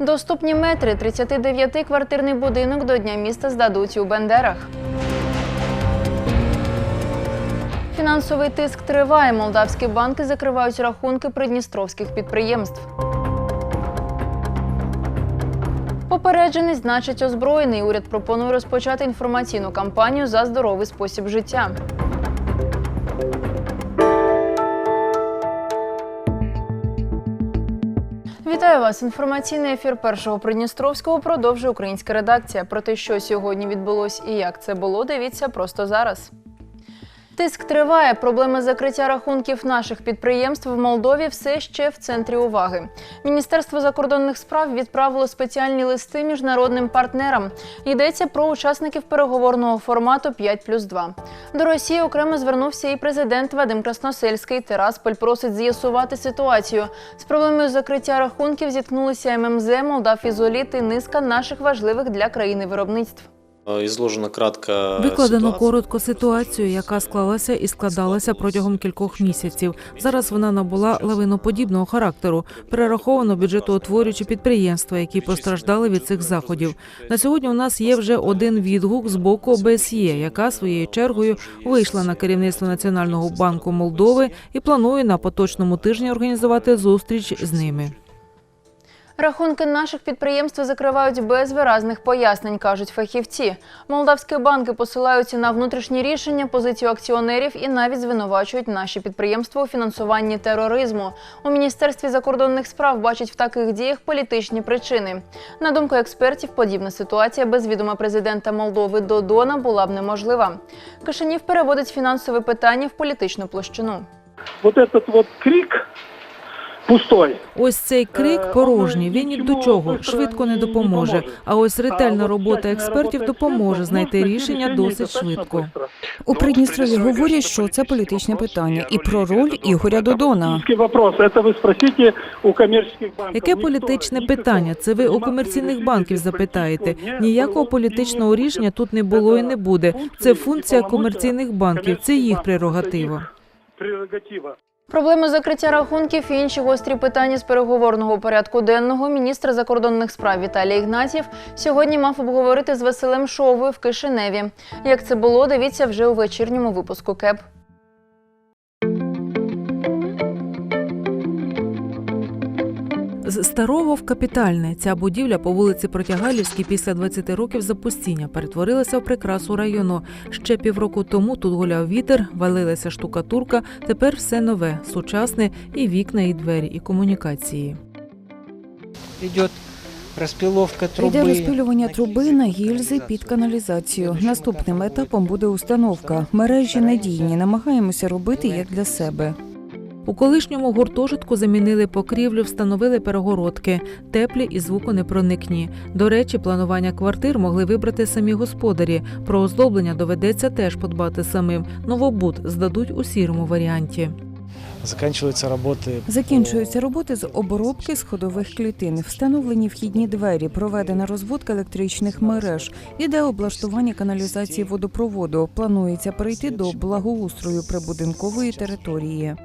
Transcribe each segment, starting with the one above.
Доступні метри 39-квартирний будинок до Дня міста здадуть у Бендерах. Фінансовий тиск триває. Молдавські банки закривають рахунки придністровських підприємств. Попереджений значить озброєний. Уряд пропонує розпочати інформаційну кампанію за здоровий спосіб життя. Вітаю вас! Інформаційний ефір першого Придністровського продовжує українська редакція. Про те, що сьогодні відбулось і як це було, дивіться просто зараз. Тиск триває. Проблеми закриття рахунків наших підприємств в Молдові все ще в центрі уваги. Міністерство закордонних справ відправило спеціальні листи міжнародним партнерам. Йдеться про учасників переговорного формату 5 плюс 2. До Росії окремо звернувся і президент Вадим Красносельський. Терасполь просить з'ясувати ситуацію. З проблемою закриття рахунків зіткнулися ММЗ, Молдавізоліт і низка наших важливих для країни виробництв. Ізложено кратко Викладено ситуацію. коротко ситуацію, яка склалася і складалася протягом кількох місяців. Зараз вона набула лавиноподібного характеру. Перераховано бюджетоутворюючі підприємства, які постраждали від цих заходів. На сьогодні у нас є вже один відгук з боку ОБСЄ, яка своєю чергою вийшла на керівництво Національного банку Молдови і планує на поточному тижні організувати зустріч з ними. Рахунки наших підприємств закривають без виразних пояснень, кажуть фахівці. Молдавські банки посилаються на внутрішні рішення, позицію акціонерів і навіть звинувачують наші підприємства у фінансуванні тероризму. У міністерстві закордонних справ бачать в таких діях політичні причини. На думку експертів, подібна ситуація без відома президента Молдови Додона була б неможлива. Кишинів переводить фінансове питання в політичну площину. вот этот вот крик пустой. Ось цей Е, крик порожній. Він ні до чого швидко не допоможе. А ось ретельна робота експертів допоможе знайти рішення досить швидко. У Придністрові говорять, що це політичне питання і про роль Ігоря Додона. Яке політичне питання? Це ви у комерційних банків запитаєте. Ніякого політичного рішення тут не було і не буде. Це функція комерційних банків. Це їх прерогатива. Проблеми закриття рахунків і інші гострі питання з переговорного порядку денного міністр закордонних справ Віталій Ігнатів сьогодні мав обговорити з Василем Шовою в Кишиневі. Як це було, дивіться вже у вечірньому випуску КЕП. З старого в капітальне ця будівля по вулиці Протягалівській після 20 років запустіння перетворилася в прикрасу району. Ще півроку тому тут гуляв вітер, валилася штукатурка. Тепер все нове, сучасне і вікна, і двері, і комунікації. идет распиловка трубы. Йде розпилювання труби на гільзи під каналізацію. Наступним етапом буде установка. Мережі надійні. Намагаємося робити як для себе. У колишньому гуртожитку замінили покрівлю, встановили перегородки, теплі і звуконепроникні. До речі, планування квартир могли вибрати самі господарі. Про оздоблення доведеться теж подбати самим. Новобуд здадуть у сірому варіанті. Заканчиваются работы. Закінчуються роботи з обробки сходових клітин, встановлені вхідні двері, проведена розводка електричних мереж, іде облаштування каналізації водопроводу. Планується перейти до благоустрою прибудинкової території.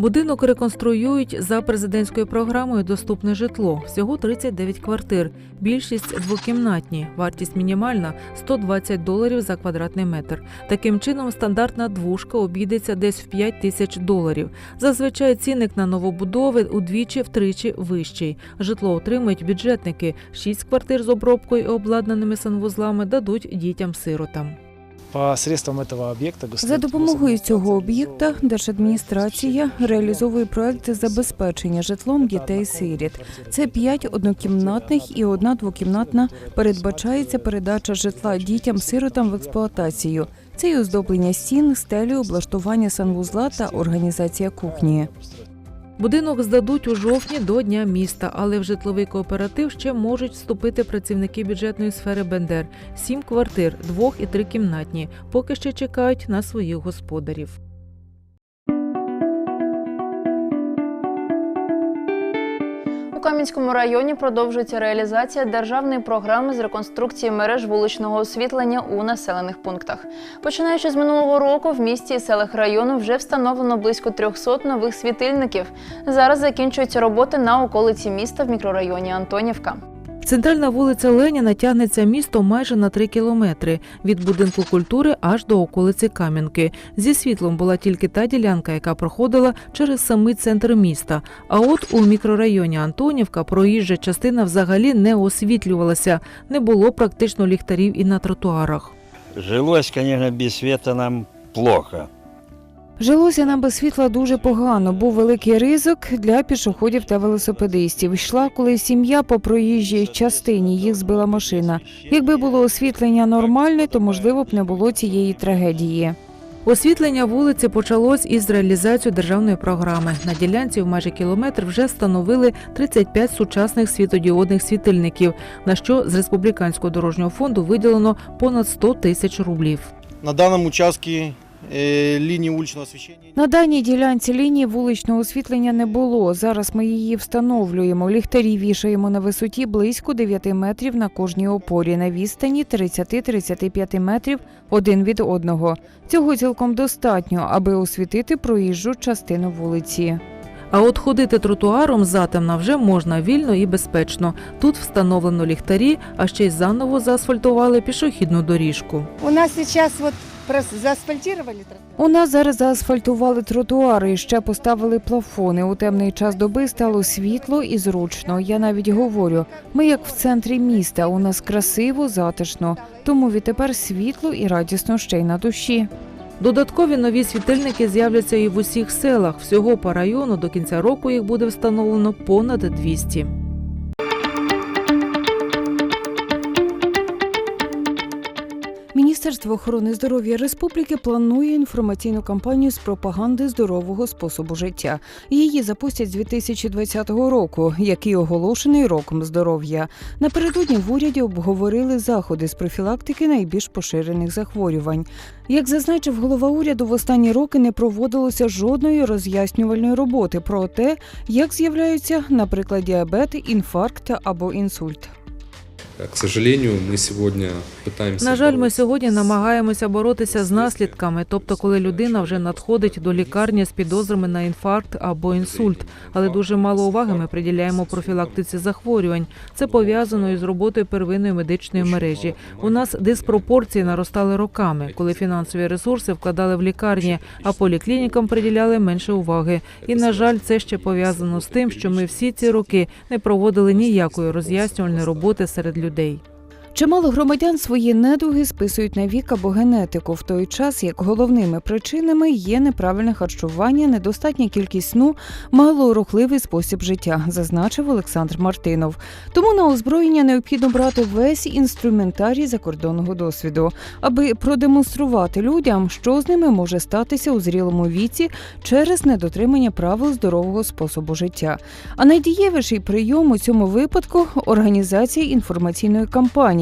Будинок реконструюють за президентською програмою Доступне житло. Всього 39 квартир. Більшість двокімнатні. Вартість мінімальна 120 доларів за квадратний метр. Таким чином, стандартна двушка обійдеться десь в 5 тисяч доларів. Зазвичай цінник на новобудови удвічі-втричі вищий. Житло отримують бюджетники. Шість квартир з обробкою і обладнаними санвузлами дадуть дітям-сиротам. За допомогою цього об'єкта держадміністрація реалізовує проект забезпечення житлом дітей-сиріт. Це п'ять однокімнатних і одна двокімнатна. Передбачається передача житла дітям-сиротам в експлуатацію. Це і оздоблення стін, стелі, облаштування санвузла та організація кухні. Будинок здадуть у жовтні до Дня міста, але в житловий кооператив ще можуть вступити працівники бюджетної сфери Бендер. Сім квартир, двох і трикімнатні. Поки ще чекають на своїх господарів. У Кам'янському районі продовжується реалізація державної програми з реконструкції мереж вуличного освітлення у населених пунктах. Починаючи з минулого року, в місті і селах району вже встановлено близько 300 нових світильників. Зараз закінчуються роботи на околиці міста в мікрорайоні Антонівка. Центральна вулиця Леніна тягнеться містом майже на 3 кілометри від будинку культури аж до околиці Кам'янки. Зі світлом була тільки та ділянка, яка проходила через самий центр міста. А от у мікрорайоні Антонівка проїжджа частина взагалі не освітлювалася, не було практично ліхтарів і на тротуарах. Жилось, конечно, без света нам плохо. Жилося нам без світла дуже погано. Був великий ризик для пішоходів та велосипедистів. Йшла коли сім'я по проїжджій частині, їх збила машина. Якби було освітлення нормальне, то можливо б не було цієї трагедії. Освітлення вулиці почалось із реалізацією державної програми. На ділянці в майже кілометр вже встановили 35 сучасних світодіодних світильників, на що з республіканського дорожнього фонду виділено понад 100 тисяч рублів. На данном участке э, линии уличного освещения На даній ділянці лінії вуличного освітлення не було. Зараз ми її встановлюємо. Ліхтарі вішаємо на висоті близько 9 метрів на кожній опорі, на відстані 30-35 метрів один від одного. Цього цілком достатньо, аби освітити проїжджу частину вулиці. А от ходити тротуаром затемна вже можна вільно і безпечно. Тут встановлено ліхтарі, а ще й заново заасфальтували пішохідну доріжку. У нас сейчас вот заасфальтировали тротуар. У нас зараз заасфальтували тротуари і ще поставили плафони. У темний час доби стало світло і зручно. Я навіть говорю, ми як в центрі міста. У нас красиво, затишно. Тому відтепер світло і радісно ще й на душі. Додаткові нові світильники з'являться і в усіх селах. Всього по району до кінця року їх буде встановлено понад 200. Міністерство охорони здоров'я республіки планує інформаційну кампанію з пропаганди здорового способу життя. Її запустять з 2020 року, який оголошений роком здоров'я. Напередодні в уряді обговорили заходи з профілактики найбільш поширених захворювань. Як зазначив голова уряду, в останні роки не проводилося жодної роз'яснювальної роботи про те, як з'являються, наприклад, діабет, інфаркт або інсульт. К сожалению, мы сегодня пытаемся... На жаль, ми сьогодні намагаємося боротися з наслідками, тобто, коли людина вже надходить до лікарні з підозрами на інфаркт або інсульт. Але дуже мало уваги ми приділяємо профілактиці захворювань. Це пов'язано із роботою первинної медичної мережі. У нас диспропорції наростали роками, коли фінансові ресурси вкладали в лікарні, а поліклінікам приділяли менше уваги. І на жаль, це ще пов'язано з тим, що ми всі ці роки не проводили ніякої роз'яснювальної роботи серед людей. Day. Чимало громадян свої недуги списують на вік або генетику, в той час як головними причинами є неправильне харчування, недостатня кількість сну, малорухливий спосіб життя, зазначив Олександр Мартинов. Тому на озброєння необхідно брати весь інструментарій закордонного досвіду, аби продемонструвати людям, що з ними може статися у зрілому віці через недотримання правил здорового способу життя. А найдієвіший прийом у цьому випадку організація інформаційної кампанії,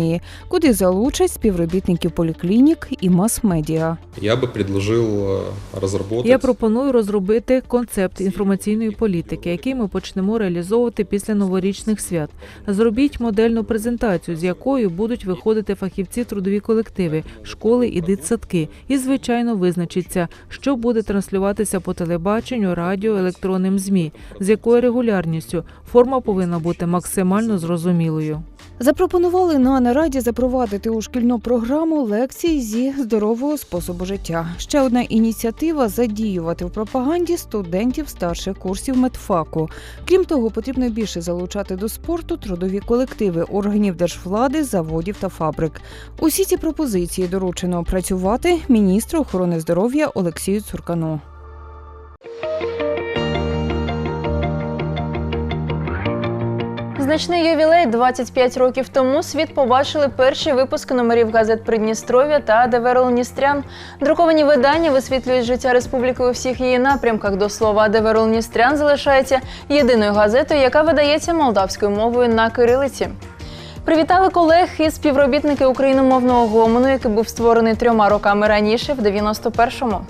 куди залучать співробітників поліклінік і мас-медіа. Я бы предложил э, разработать... Я пропоную розробити концепт інформаційної політики, який ми почнемо реалізовувати після новорічних свят. Зробіть модельну презентацію, з якою будуть виходити фахівці трудові колективи, школи і дитсадки. І звичайно визначиться, що буде транслюватися по телебаченню, радіо, електронним змі, з якою регулярністю форма повинна бути максимально зрозумілою. Запропонували на нараді запровадити у шкільну програму лекції зі здорового способу життя. Ще одна ініціатива задіювати в пропаганді студентів старших курсів медфаку. Крім того, потрібно більше залучати до спорту трудові колективи органів держвлади, заводів та фабрик. Усі ці пропозиції доручено опрацювати міністру охорони здоров'я Олексію Цуркану. Значний ювілей 25 років тому світ побачили перші випуски номерів газет Придністров'я та Деверол Ністрян. Друковані видання висвітлюють життя республіки у всіх її напрямках. До слова, Деверол Ністрян залишається єдиною газетою, яка видається молдавською мовою на кирилиці. Привітали колег і співробітники україномовного гомону, який був створений трьома роками раніше, в 91-му.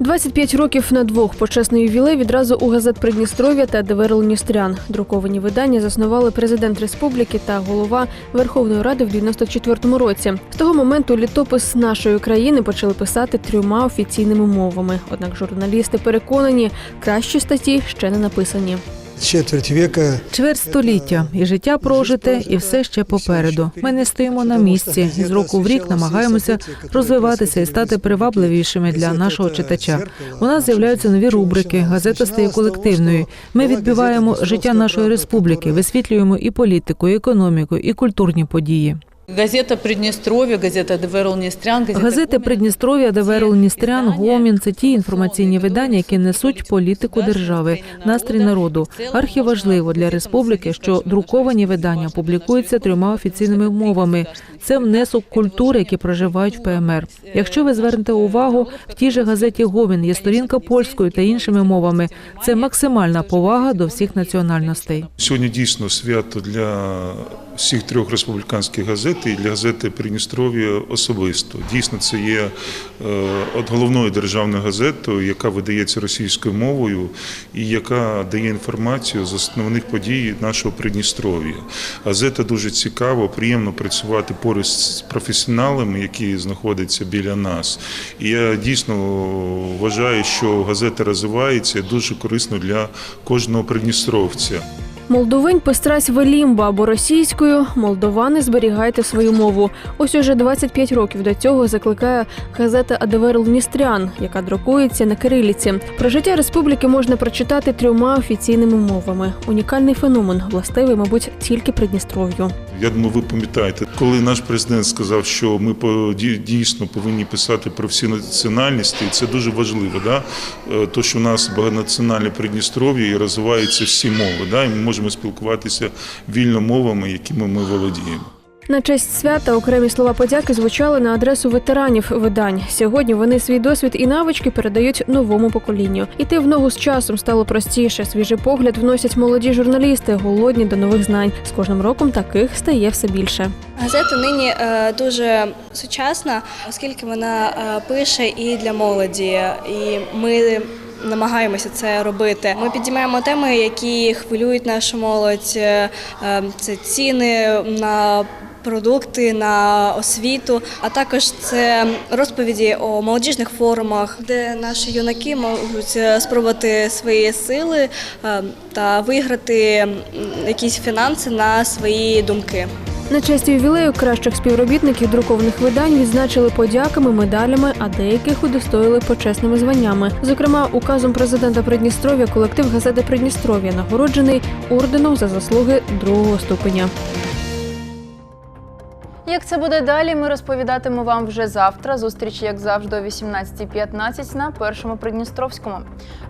25 років на двох почесний ювілей відразу у газет Придністров'я та Деверл Ністрян. Друковані видання заснували президент республіки та голова Верховної Ради в 94-му році. З того моменту літопис нашої країни почали писати трьома офіційними мовами. Однак журналісти переконані, кращі статті ще не написані. Четверть віка. Чверть століття і життя прожите, і все ще попереду. Ми не стоїмо на місці з року в рік намагаємося розвиватися і стати привабливішими для нашого читача. У нас з'являються нові рубрики. Газета стає колективною. Ми відбиваємо життя нашої республіки, висвітлюємо і політику, і економіку, і культурні події. Газета Придністров'я, газета Деверл Ністрян, Газети Придністров'я, Деверл Ністрян, Гомін це ті інформаційні видання, які несуть політику держави, настрій народу. Архіважливо для республіки, що друковані видання публікуються трьома офіційними мовами. Це внесок культури, які проживають в ПМР. Якщо ви звернете увагу, в тій же газеті Гомін є сторінка польською та іншими мовами. Це максимальна повага до всіх національностей. Сьогодні дійсно свято для всіх трьох республіканських газет і для газети Придністров'я особисто. Дійсно, це є е, от головною державною газетою, яка видається російською мовою і яка дає інформацію з основних подій нашого Придністров'я. Газета дуже цікава, приємно працювати поруч з професіоналами, які знаходяться біля нас. І я дійсно вважаю, що газета розвивається дуже корисно для кожного придністровця. Молдовинь пестрась велімба або російською. Молдовани зберігайте свою мову. Ось уже 25 років до цього закликає газета Адеверл Ністрян, яка друкується на кириліці. Про життя республіки можна прочитати трьома офіційними мовами. Унікальний феномен, властивий, мабуть, тільки Придністров'ю. Я думаю, ви пам'ятаєте, коли наш президент сказав, що ми дійсно повинні писати про всі національності, і це дуже важливо. Да? Е, То, що у нас багатонаціональне Придністров'я і розвиваються всі мови, да? і ми можемо спілкуватися вільно мовами, якими ми володіємо. На честь свята окремі слова подяки звучали на адресу ветеранів видань. Сьогодні вони свій досвід і навички передають новому поколінню. Іти в ногу з часом стало простіше. Свіжий погляд вносять молоді журналісти, голодні до нових знань. З кожним роком таких стає все більше. Газета нині е, дуже сучасна, оскільки вона е, пише і для молоді, і ми. Намагаємося це робити. Ми підіймаємо теми, які хвилюють нашу молодь. Е, е, Це ціни на продукти, на освіту, а також це розповіді о молодіжних форумах, де наші юнаки можуть е, спробувати свої сили та виграти якісь фінанси на свої думки. На честь ювілею кращих співробітників друкованих видань відзначили подяками, медалями, а деяких удостоїли почесними званнями. Зокрема, указом президента Придністров'я колектив газети Придністров'я нагороджений орденом за заслуги другого ступеня. Як це буде далі, ми розповідатимемо вам вже завтра. Зустріч, як завжди, о 18.15 на першому Придністровському.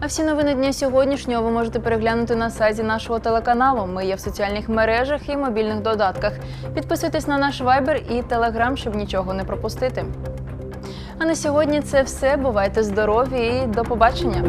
А всі новини дня сьогоднішнього ви можете переглянути на сайті нашого телеканалу. Ми є в соціальних мережах і мобільних додатках. Підписуйтесь на наш вайбер і телеграм, щоб нічого не пропустити. А на сьогодні це все. Бувайте здорові і до побачення!